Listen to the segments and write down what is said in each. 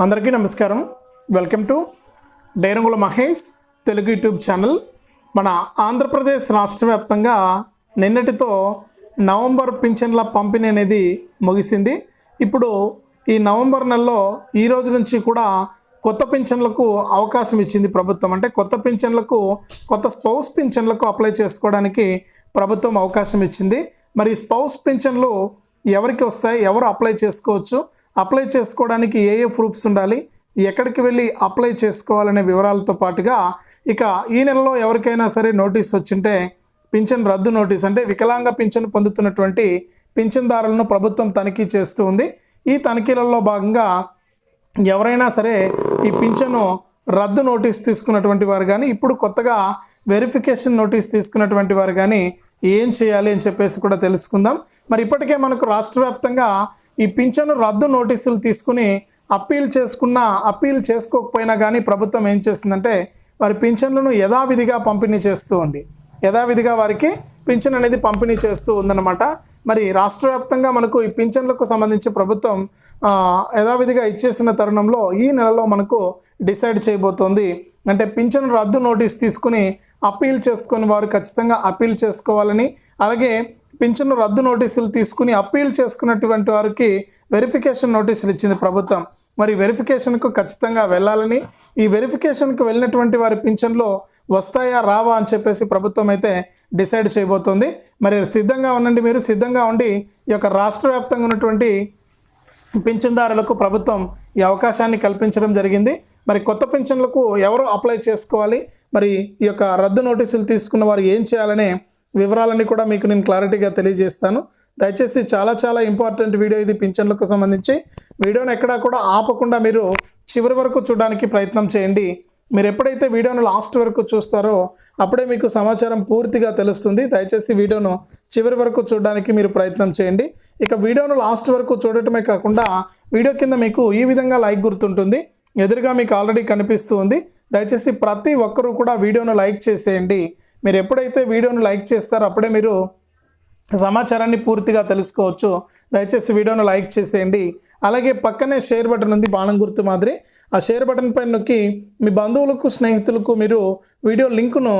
అందరికీ నమస్కారం. Welcome to డైరంగుల మహేష్ తెలుగు యూట్యూబ్ ఛానల్. మన ఆంధ్రప్రదేశ్ రాష్ట్ర వ్యాప్తంగా నిన్నటితో నవంబర్ పింఛన్ల పంపిణీ అనేది ముగిసింది. ఇప్పుడు ఈ నవంబర్ నెలలో ఈ రోజు నుంచి కూడా కొత్త పింఛన్లకు అవకాశం ఇచ్చింది ప్రభుత్వం. అంటే కొత్త పింఛన్లకు కొత్త స్పౌస్ పింఛన్లకు అప్లై చేసుకోవడానికి ప్రభుత్వం అవకాశం ఇచ్చింది. మరి స్పౌస్ పింఛన్లు ఎవరికి వస్తాయి? ఎవరు అప్లై చేసుకోవచ్చు? అప్లై చేసుకోవడానికి ఏ ఏ ప్రూఫ్స్ ఉండాలి ఎక్కడికి వెళ్ళి అప్లై చేసుకోవాలనే వివరాలతో పాటుగా ఇక ఈ నెలలో ఎవరికైనా సరే నోటీస్ వచ్చింటే పింఛన్ రద్దు నోటీస్ అంటే వికలాంగ పింఛన్ పొందుతున్నటువంటి పింఛన్దారులను ప్రభుత్వం తనిఖీ చేస్తూ ఉంది. ఈ తనిఖీలలో భాగంగా ఎవరైనా సరే ఈ పింఛను రద్దు నోటీస్ తీసుకున్నటువంటి వారు కానీ ఇప్పుడు కొత్తగా వెరిఫికేషన్ నోటీస్ తీసుకున్నటువంటి వారు కానీ ఏం చేయాలి అని చెప్పేసి కూడా తెలుసుకుందాం. మరి ఇప్పటికే మనకు రాష్ట్ర వ్యాప్తంగా ఈ పింఛను రద్దు నోటీసులు తీసుకుని అప్పీల్ చేసుకున్న అప్పీల్ చేసుకోకపోయినా కానీ ప్రభుత్వం ఏం చేస్తుందంటే వారి పింఛన్లను యథావిధిగా పంపిణీ చేస్తూ ఉంది. యథావిధిగా వారికి పింఛన్ అనేది పంపిణీ చేస్తూ ఉందన్నమాట. మరి రాష్ట్ర వ్యాప్తంగా మనకు ఈ పింఛన్లకు సంబంధించి ప్రభుత్వం యథావిధిగా ఇచ్చేసిన తరుణంలో ఈ నెలలో మనకు డిసైడ్ చేయబోతోంది. అంటే పింఛన్ రద్దు నోటీస్ తీసుకుని అప్పీల్ చేసుకుని వారు ఖచ్చితంగా అప్పీల్ చేసుకోవాలని అలాగే పింఛను రద్దు నోటీసులు తీసుకుని అప్పీల్ చేసుకున్నటువంటి వారికి వెరిఫికేషన్ నోటీసులు ఇచ్చింది ప్రభుత్వం. మరి వెరిఫికేషన్కు ఖచ్చితంగా వెళ్ళాలని ఈ వెరిఫికేషన్కు వెళ్ళినటువంటి వారి పింఛన్లో వస్తాయా రావా అని చెప్పేసి ప్రభుత్వం అయితే డిసైడ్ చేయబోతోంది. మరి సిద్ధంగా ఉండండి మీరు సిద్ధంగా ఉండి ఈ యొక్క రాష్ట్ర వ్యాప్తంగా ఉన్నటువంటి పింఛన్దారులకు ప్రభుత్వం ఈ అవకాశాన్ని కల్పించడం జరిగింది. మరి కొత్త పింఛన్లకు ఎవరు అప్లై చేసుకోవాలి? మరి ఈ యొక్క రద్దు నోటీసులు తీసుకున్న వారు ఏం చేయాలనే వివరాలన్నీ కూడా మీకు నేను క్లారిటీగా తెలియజేస్తాను. దయచేసి చాలా చాలా ఇంపార్టెంట్ వీడియో ఇది పింఛన్లకు సంబంధించి. వీడియోని ఎక్కడా కూడా ఆపకుండా మీరు చివరి వరకు చూడడానికి ప్రయత్నం చేయండి. మీరు ఎప్పుడైతే వీడియోను లాస్ట్ వరకు చూస్తారో అప్పుడే మీకు సమాచారం పూర్తిగా తెలుస్తుంది. దయచేసి వీడియోను చివరి వరకు చూడడానికి మీరు ప్రయత్నం చేయండి. ఇక వీడియోను లాస్ట్ వరకు చూడటమే కాకుండా వీడియో కింద మీకు ఈ విధంగా లైక్ గుర్తుంటుంది. ఎదురుగా మీకు ఆల్రెడీ కనిపిస్తూ ఉంది. దయచేసి ప్రతి ఒక్కరూ కూడా వీడియోను లైక్ చేసేయండి. మీరు ఎప్పుడైతే వీడియోను లైక్ చేస్తారో అప్పుడే మీరు సమాచారాన్ని పూర్తిగా తెలుసుకోవచ్చు. దయచేసి వీడియోను లైక్ చేసేయండి. అలాగే పక్కనే షేర్ బటన్ ఉంది బాణం గుర్తు మాదిరి. ఆ షేర్ బటన్ పైన నొక్కి మీ బంధువులకు స్నేహితులకు మీరు వీడియో లింకును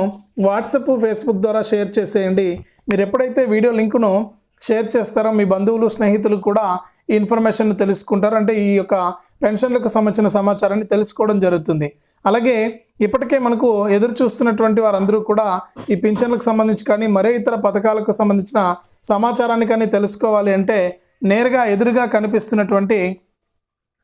వాట్సాప్ ఫేస్బుక్ ద్వారా షేర్ చేసేయండి. మీరు ఎప్పుడైతే వీడియో లింకును షేర్ చేస్తారో మీ బంధువులు స్నేహితులు కూడా ఈ ఇన్ఫర్మేషన్ తెలుసుకుంటారు. అంటే ఈ యొక్క పెన్షన్లకు సంబంధించిన సమాచారాన్ని తెలుసుకోవడం జరుగుతుంది. అలాగే ఇప్పటికే మనకు ఎదురు చూస్తున్నటువంటి వారందరూ కూడా ఈ పింఛన్లకు సంబంధించి కానీ మరే ఇతర పథకాలకు సంబంధించిన సమాచారాన్ని కానీ తెలుసుకోవాలి అంటే నేరుగా ఎదురుగా కనిపిస్తున్నటువంటి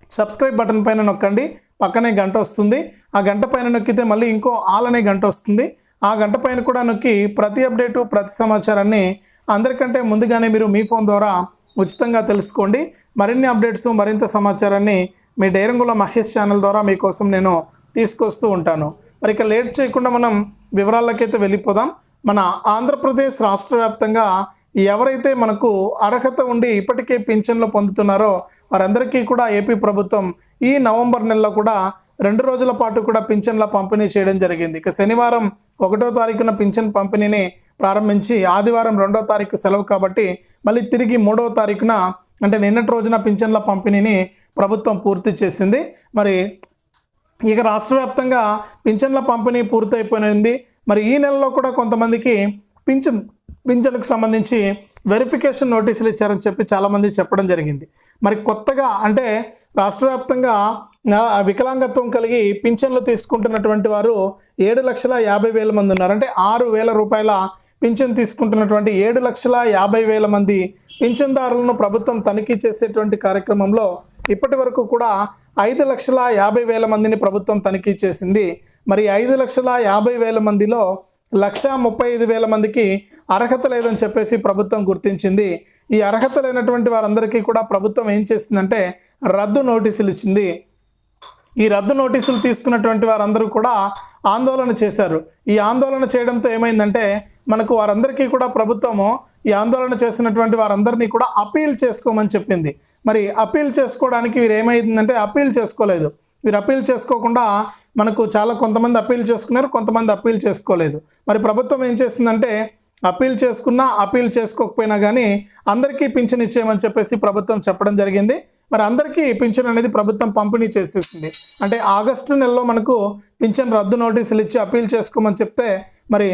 సబ్స్క్రైబ్ బటన్ పైన నొక్కండి. పక్కనే గంట వస్తుంది. ఆ గంట పైన నొక్కితే మళ్ళీ ఇంకో ఆల్ అనే గంట వస్తుంది. ఆ గంట పైన కూడా నొక్కి ప్రతి అప్డేటు ప్రతి సమాచారాన్ని అందరికంటే ముందుగానే మీరు మీ ఫోన్ ద్వారా ఉచితంగా తెలుసుకోండి. మరిన్ని అప్డేట్స్ మరింత సమాచారాన్ని మీ డైరంగుల మహేష్ ఛానల్ ద్వారా మీకోసం నేను తీసుకొస్తూ ఉంటాను. మరి ఇక లేట్ చేయకుండా మనం వివరాలకైతే వెళ్ళిపోదాం. మన ఆంధ్రప్రదేశ్ రాష్ట్ర వ్యాప్తంగా ఎవరైతే మనకు అర్హత ఉండి ఇప్పటికే పింఛన్లు పొందుతున్నారో వారందరికీ కూడా ఏపీ ప్రభుత్వం ఈ నవంబర్ నెలలో కూడా రెండు రోజుల పాటు కూడా పింఛన్ల పంపిణీ చేయడం జరిగింది. ఇక శనివారం ఒకటో తారీఖున పింఛన్ పంపిణీని ప్రారంభించి ఆదివారం రెండో తారీఖు సెలవు కాబట్టి మళ్ళీ తిరిగి మూడవ తారీఖున అంటే నిన్నటి రోజున పింఛన్ల పంపిణీని ప్రభుత్వం పూర్తి చేసింది. మరి ఇక రాష్ట్ర వ్యాప్తంగా పింఛన్ల పంపిణీ పూర్తయిపోయింది. మరి ఈ నెలలో కూడా కొంతమందికి పింఛన్ పింఛన్కు సంబంధించి వెరిఫికేషన్ నోటీసులు ఇచ్చారని చెప్పి చాలామంది చెప్పడం జరిగింది. మరి కొత్తగా అంటే రాష్ట్ర వ్యాప్తంగా వికలాంగత్వం కలిగి పింఛన్లు తీసుకుంటున్నటువంటి వారు ఏడు లక్షల యాభై వేల మంది ఉన్నారు. అంటే ఆరు వేల రూపాయల పింఛన్ తీసుకుంటున్నటువంటి ఏడు లక్షల యాభై వేల మంది పింఛన్దారులను ప్రభుత్వం తనిఖీ చేసేటువంటి కార్యక్రమంలో ఇప్పటి వరకు కూడా ఐదు లక్షల యాభై వేల మందిని ప్రభుత్వం తనిఖీ చేసింది. మరి ఐదు లక్షల యాభై వేల మందిలో లక్ష ముప్పై ఐదు వేల మందికి అర్హత లేదని చెప్పేసి ప్రభుత్వం గుర్తించింది. ఈ అర్హత లేనటువంటి వారందరికీ కూడా ప్రభుత్వం ఏం చేసిందంటే రద్దు నోటీసులు ఇచ్చింది. ఈ రద్దు నోటీసులు తీసుకున్నటువంటి వారందరూ కూడా ఆందోళన చేశారు. ఈ ఆందోళన చేయడంతో ఏమైందంటే మనకు వారందరికీ కూడా ప్రభుత్వము ఈ ఆందోళన చేసినటువంటి వారందరినీ కూడా అపీల్ చేసుకోమని చెప్పింది. మరి అపీల్ చేసుకోవడానికి వీరు ఏమైందంటే అపీల్ చేసుకోలేదు. వీరు అప్పీల్ చేసుకోకుండా మనకు చాలా కొంతమంది అప్పీల్ చేసుకున్నారు కొంతమంది అప్పీల్ చేసుకోలేదు. మరి ప్రభుత్వం ఏం చేసిందంటే అప్పీల్ చేసుకున్నా అప్పీల్ చేసుకోకపోయినా కానీ అందరికీ పింఛన్ ఇచ్చేయమని చెప్పేసి ప్రభుత్వం చెప్పడం జరిగింది. మరి అందరికీ పింఛన్ అనేది ప్రభుత్వం పంపిణీ చేసేసింది. అంటే ఆగస్టు నెలలో మనకు పింఛన్ రద్దు నోటీసులు ఇచ్చి అప్పీల్ చేసుకోమని చెప్తే మరి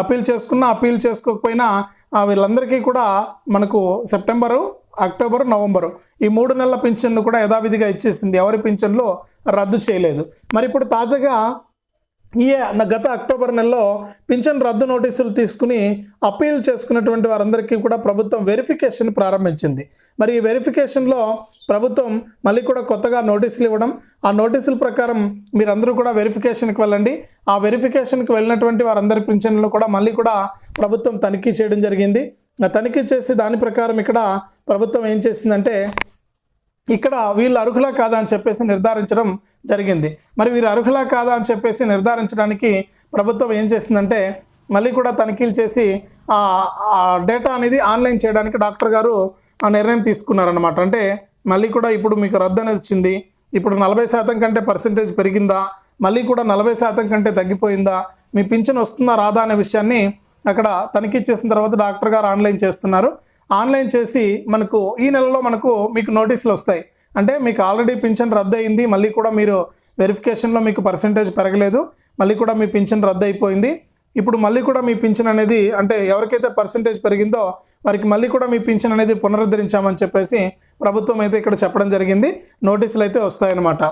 అప్పీల్ చేసుకున్నా అప్పీల్ చేసుకోకపోయినా వీళ్ళందరికీ కూడా మనకు సెప్టెంబరు అక్టోబర్ నవంబరు ఈ మూడు నెలల పింఛన్ను కూడా యథావిధిగా ఇచ్చేసింది. ఎవరి పింఛన్లో రద్దు చేయలేదు. మరి ఇప్పుడు తాజాగా ఈ గత అక్టోబర్ నెలలో పింఛన్ రద్దు నోటీసులు తీసుకుని అప్పీల్ చేసుకున్నటువంటి వారందరికీ కూడా ప్రభుత్వం వెరిఫికేషన్ ప్రారంభించింది. మరి ఈ వెరిఫికేషన్లో ప్రభుత్వం మళ్ళీ కూడా కొత్తగా నోటీసులు ఇవ్వడం ఆ నోటీసుల ప్రకారం మీరందరూ కూడా వెరిఫికేషన్కి వెళ్ళండి. ఆ వెరిఫికేషన్కి వెళ్ళినటువంటి వారందరి పింఛన్లు కూడా మళ్ళీ కూడా ప్రభుత్వం తనిఖీ చేయడం జరిగింది. ఆ తనిఖీ చేసి దాని ప్రకారం ఇక్కడ ప్రభుత్వం ఏం చేసిందంటే ఇక్కడ వీళ్ళు అర్హులా కాదా అని చెప్పేసి నిర్ధారించడం జరిగింది. మరి వీరు అర్హులా కాదా అని చెప్పేసి నిర్ధారించడానికి ప్రభుత్వం ఏం చేసిందంటే మళ్ళీ కూడా తనిఖీలు చేసి ఆ ఆ డేటా అనేది ఆన్లైన్ చేయడానికి డాక్టర్ గారు ఆ నిర్ణయం తీసుకున్నారనమాట అంటే మళ్ళీ కూడా ఇప్పుడు మీకు రద్దు అనేది వచ్చింది. ఇప్పుడు నలభై శాతం కంటే పర్సంటేజ్ పెరిగిందా? మళ్ళీ కూడా నలభై శాతం కంటే తగ్గిపోయిందా? మీ పింఛన్ వస్తుందా రాదా అనే విషయాన్ని అక్కడ తనిఖీ చేసిన తర్వాత డాక్టర్ గారు ఆన్లైన్ చేస్తున్నారు. ఆన్లైన్ చేసి మనకు ఈ నెలలో మనకు మీకు నోటీసులు వస్తాయి. అంటే మీకు ఆల్రెడీ పింఛన్ రద్దు అయింది మళ్ళీ కూడా మీరు వెరిఫికేషన్లో మీకు పర్సంటేజ్ పెరగలేదు మళ్ళీ కూడా మీ పింఛన్ రద్దు అయిపోయింది. ఇప్పుడు మళ్ళీ కూడా మీ పింఛన్ అనేది అంటే ఎవరికైతే పర్సంటేజ్ పెరిగిందో వారికి మళ్ళీ కూడా మీ పింఛన్ అనేది పునరుద్ధరించామని చెప్పేసి ప్రభుత్వం అయితే ఇక్కడ చెప్పడం జరిగింది. నోటీసులు అయితే వస్తాయన్నమాట.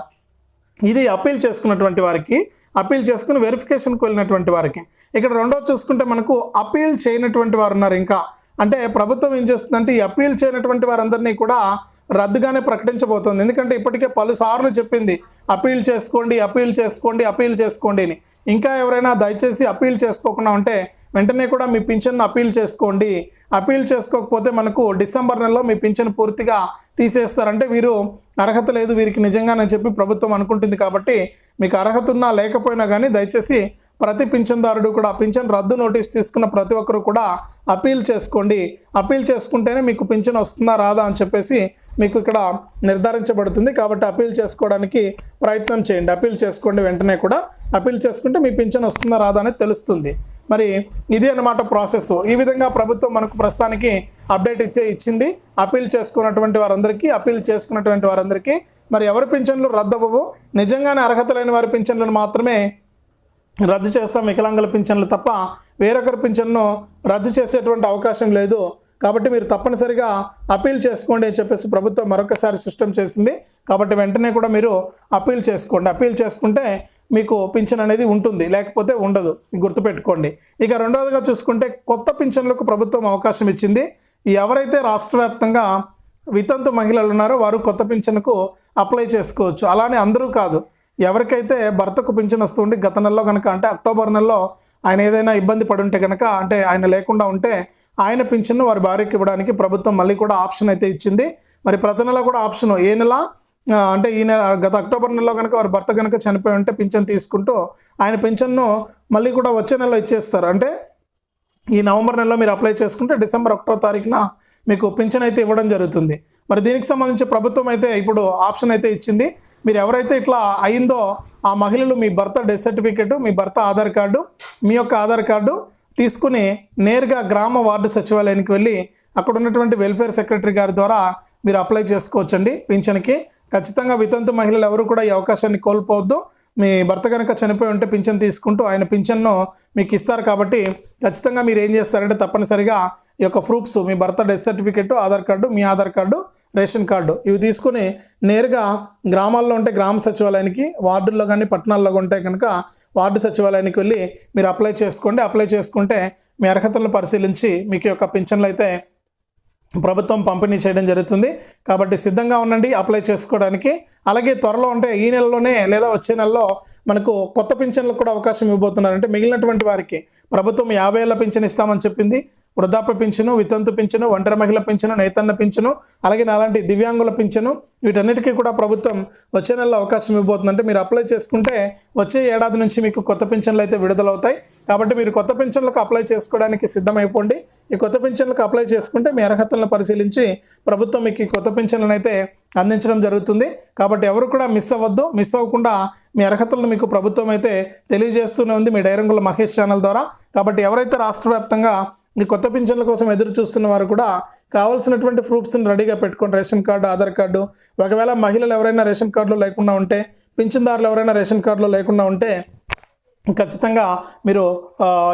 ఇది అప్పీల్ చేసుకున్నటువంటి వారికి అప్పీల్ చేసుకుని వెరిఫికేషన్కి వెళ్ళినటువంటి వారికి. ఇక్కడ రెండోది చూసుకుంటే మనకు అప్పీల్ చేయనటువంటి వారు ఉన్నారు ఇంకా. అంటే ప్రభుత్వం ఏం చేస్తుందంటే ఈ అప్పీల్ చేయనటువంటి వారందరినీ కూడా రద్దుగానే ప్రకటించబోతోంది. ఎందుకంటే ఇప్పటికే పలుసార్లు చెప్పింది అప్పీల్ చేసుకోండి అప్పీల్ చేసుకోండి అప్పీల్ చేసుకోండి అని. ఇంకా ఎవరైనా దయచేసి అప్పీల్ చేసుకోకుండా ఉంటే వెంటనే కూడా మీ పింఛన్ను అప్పీల్ చేసుకోండి. అప్పీల్ చేసుకోకపోతే మనకు డిసెంబర్ నెలలో మీ పింఛన్ పూర్తిగా తీసేస్తారంటే వీరు అర్హత లేదు. వీరికి నిజంగానని చెప్పి ప్రభుత్వం అనుకుంటుంది కాబట్టి మీకు అర్హత ఉన్నా లేకపోయినా కానీ దయచేసి ప్రతి పింఛన్దారుడు కూడా పింఛన్ రద్దు నోటీస్ తీసుకున్న ప్రతి ఒక్కరు కూడా అప్పీల్ చేసుకోండి. అప్పీల్ చేసుకుంటేనే మీకు పింఛన్ వస్తుందా రాదా అని చెప్పేసి మీకు ఇక్కడ నిర్ధారించబడుతుంది. కాబట్టి అప్పీల్ చేసుకోవడానికి ప్రయత్నం చేయండి. అప్పీల్ చేసుకోండి వెంటనే కూడా. అప్పీల్ చేసుకుంటే మీ పింఛన్ వస్తుందా రాదా అనేది తెలుస్తుంది. మరి ఇదే అన్నమాట ప్రాసెస్. ఈ విధంగా ప్రభుత్వం మనకు ప్రస్తుతానికి అప్డేట్ ఇచ్చే ఇచ్చింది. అప్పీల్ చేసుకున్నటువంటి వారందరికీ అప్పీల్ చేసుకున్నటువంటి వారందరికీ మరి ఎవరి పింఛన్లు రద్దు అవ్వవు నిజంగానే అర్హత లేని వారి పింఛన్లను మాత్రమే రద్దు చేస్తాం. వికలాంగుల పింఛన్లు తప్ప వేరొకరి పింఛన్ను రద్దు చేసేటువంటి అవకాశం లేదు. కాబట్టి మీరు తప్పనిసరిగా అప్పీల్ చేసుకోండి అని చెప్పేసి ప్రభుత్వం మరొకసారి సిస్టమ్ చేసింది. కాబట్టి వెంటనే కూడా మీరు అప్పీల్ చేసుకోండి. అప్పీల్ చేసుకుంటే మీకు పింఛన్ అనేది ఉంటుంది లేకపోతే ఉండదు. గుర్తుపెట్టుకోండి. ఇక రెండవదిగా చూసుకుంటే కొత్త పింఛన్లకు ప్రభుత్వం అవకాశం ఇచ్చింది. ఎవరైతే రాష్ట్ర వ్యాప్తంగా వితంతు మహిళలు ఉన్నారో వారు కొత్త పింఛన్కు అప్లై చేసుకోవచ్చు. అలానే అందరూ కాదు. ఎవరికైతే భర్తకు పింఛన్ వస్తుంది గత నెలలో కనుక అంటే అక్టోబర్ నెలలో ఆయన ఏదైనా ఇబ్బంది పడి ఉంటే కనుక అంటే ఆయన లేకుండా ఉంటే ఆయన పింఛన్ను వారి భార్యకి ఇవ్వడానికి ప్రభుత్వం మళ్ళీ కూడా ఆప్షన్ అయితే ఇచ్చింది. మరి ప్రతి నెల కూడా ఆప్షన్. ఏ నెల? అంటే ఈ నెల గత అక్టోబర్ నెలలో కనుక వారి భర్త కనుక చనిపోయి ఉంటే పింఛన్ తీసుకుంటూ ఆయన పింఛన్ను మళ్ళీ కూడా వచ్చే నెలలో ఇచ్చేస్తారు. అంటే ఈ నవంబర్ నెలలో మీరు అప్లై చేసుకుంటే డిసెంబర్ ఒకటో తారీఖున మీకు పింఛన్ అయితే ఇవ్వడం జరుగుతుంది. మరి దీనికి సంబంధించి ప్రభుత్వం అయితే ఇప్పుడు ఆప్షన్ అయితే ఇచ్చింది. మీరు ఎవరైతే ఇట్లా అయిందో ఆ మహిళలు మీ భర్త డెత్ సర్టిఫికేట్ మీ భర్త ఆధార్ కార్డు మీ యొక్క ఆధార్ కార్డు తీసుకుని నేరుగా గ్రామ వార్డు సచివాలయానికి వెళ్ళి అక్కడ ఉన్నటువంటి వెల్ఫేర్ సెక్రటరీ గారి ద్వారా మీరు అప్లై చేసుకోవచ్చండి పింఛన్కి. ఖచ్చితంగా వితంతు మహిళలు ఎవరు కూడా ఈ అవకాశాన్ని కోల్పోవద్దు. మీ భర్త కనుక చనిపోయి ఉంటే పింఛన్ తీసుకుంటూ ఆయన పింఛన్ను మీకు ఇస్తారు కాబట్టి ఖచ్చితంగా మీరు ఏం చేస్తారంటే తప్పనిసరిగా ఈ యొక్క ప్రూఫ్స్ మీ భర్త డెత్ సర్టిఫికేట్ ఆధార్ కార్డు మీ ఆధార్ కార్డు రేషన్ కార్డు ఇవి తీసుకుని నేరుగా గ్రామాల్లో ఉంటే గ్రామ సచివాలయానికి వార్డుల్లో కానీ పట్టణాల్లో ఉంటే కనుక వార్డు సచివాలయానికి వెళ్ళి మీరు అప్లై చేసుకోండి. అప్లై చేసుకుంటే మీ అర్హతలను పరిశీలించి మీకు యొక్క పింఛన్లు అయితే ప్రభుత్వం పంపిణీ చేయడం జరుగుతుంది. కాబట్టి సిద్ధంగా ఉండండి అప్లై చేసుకోవడానికి. అలాగే త్వరలో అంటే ఈ నెలలోనే లేదా వచ్చే నెలలో మనకు కొత్త పింఛన్లకు కూడా అవకాశం ఇవ్వబోతున్నారు అంటే మిగిలినటువంటి వారికి ప్రభుత్వం యాభై ఏళ్ళ పింఛన్ ఇస్తామని చెప్పింది. వృద్ధాప్య పింఛను వితంతు పింఛను ఒంటరి మహిళ పింఛను నేతన్న పింఛను అలాగే అలాంటి దివ్యాంగుల పింఛను వీటన్నిటికీ కూడా ప్రభుత్వం వచ్చే నెలలో అవకాశం ఇవ్వబోతుంది అంటే మీరు అప్లై చేసుకుంటే వచ్చే ఏడాది నుంచి మీకు కొత్త పింఛన్లు అయితే విడుదలవుతాయి. కాబట్టి మీరు కొత్త పింఛన్లకు అప్లై చేసుకోవడానికి సిద్ధమైపోండి. ఈ కొత్త పింఛన్లకు అప్లై చేసుకుంటే మీ అర్హతలను పరిశీలించి ప్రభుత్వం మీకు ఈ కొత్త పింఛన్లను అయితే అందించడం జరుగుతుంది. కాబట్టి ఎవరు కూడా మిస్ అవ్వద్దు. మిస్ అవ్వకుండా మీ అర్హతలను మీకు ప్రభుత్వం అయితే తెలియజేస్తూనే ఉంది మీ డైరంగుల మహేష్ ఛానల్ ద్వారా. కాబట్టి ఎవరైతే రాష్ట్ర వ్యాప్తంగా ఈ కొత్త పింఛన్ల కోసం ఎదురు చూస్తున్న వారు కూడా కావాల్సినటువంటి ప్రూఫ్స్ని రెడీగా పెట్టుకోండి రేషన్ కార్డు ఆధార్ కార్డు ఒకవేళ మహిళలు ఎవరైనా రేషన్ కార్డులో లేకుండా ఉంటే పింఛన్దారులు ఎవరైనా రేషన్ కార్డులో లేకుండా ఉంటే ఖచ్చితంగా మీరు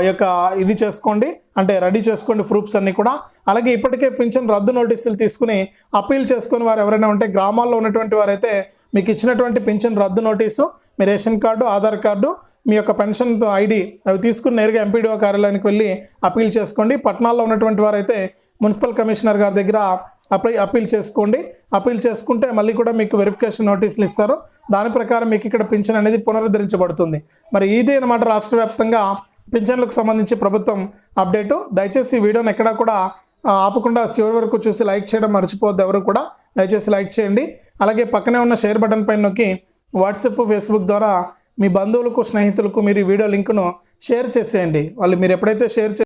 ఈ యొక్క ఇది చేసుకోండి. అంటే రెడీ చేసుకోండి ప్రూఫ్స్ అన్నీ కూడా. అలాగే ఇప్పటికే పింఛన్ రద్దు నోటీసులు తీసుకుని అప్పీల్ చేసుకుని వారు ఎవరైనా ఉంటే గ్రామాల్లో ఉన్నటువంటి వారైతే మీకు ఇచ్చినటువంటి పింఛన్ రద్దు నోటీసు మీ రేషన్ కార్డు ఆధార్ కార్డు మీ యొక్క పెన్షన్ ఐడి అవి తీసుకుని నేరుగా ఎంపీడీఓ కార్యాలయానికి వెళ్ళి అప్పీల్ చేసుకోండి. పట్టణాల్లో ఉన్నటువంటి వారైతే మున్సిపల్ కమిషనర్ గారి దగ్గర అప్లై అప్పీల్ చేసుకోండి. అప్పీల్ చేసుకుంటే మళ్ళీ కూడా మీకు వెరిఫికేషన్ నోటీసులు ఇస్తారు. దాని ప్రకారం మీకు ఇక్కడ పింఛన్ అనేది పునరుద్ధరించబడుతుంది. మరి ఇదే అనమాట రాష్ట్ర వ్యాప్తంగా పింఛన్లకు సంబంధించి ప్రభుత్వం అప్డేటు. దయచేసి ఈ వీడియోని ఎక్కడా కూడా ఆపకుండా చివరి వరకు చూసి లైక్ చేయడం మర్చిపోవద్దు ఎవరు కూడా. దయచేసి లైక్ చేయండి. అలాగే పక్కనే ఉన్న షేర్ బటన్ పైన నొక్కి వాట్సాప్ ఫేస్బుక్ ద్వారా మీ బంధువులకు స్నేహితులకు మీరు ఈ వీడియో లింకును షేర్ చేసేయండి. వాళ్ళు మీరు ఎప్పుడైతే షేర్ చే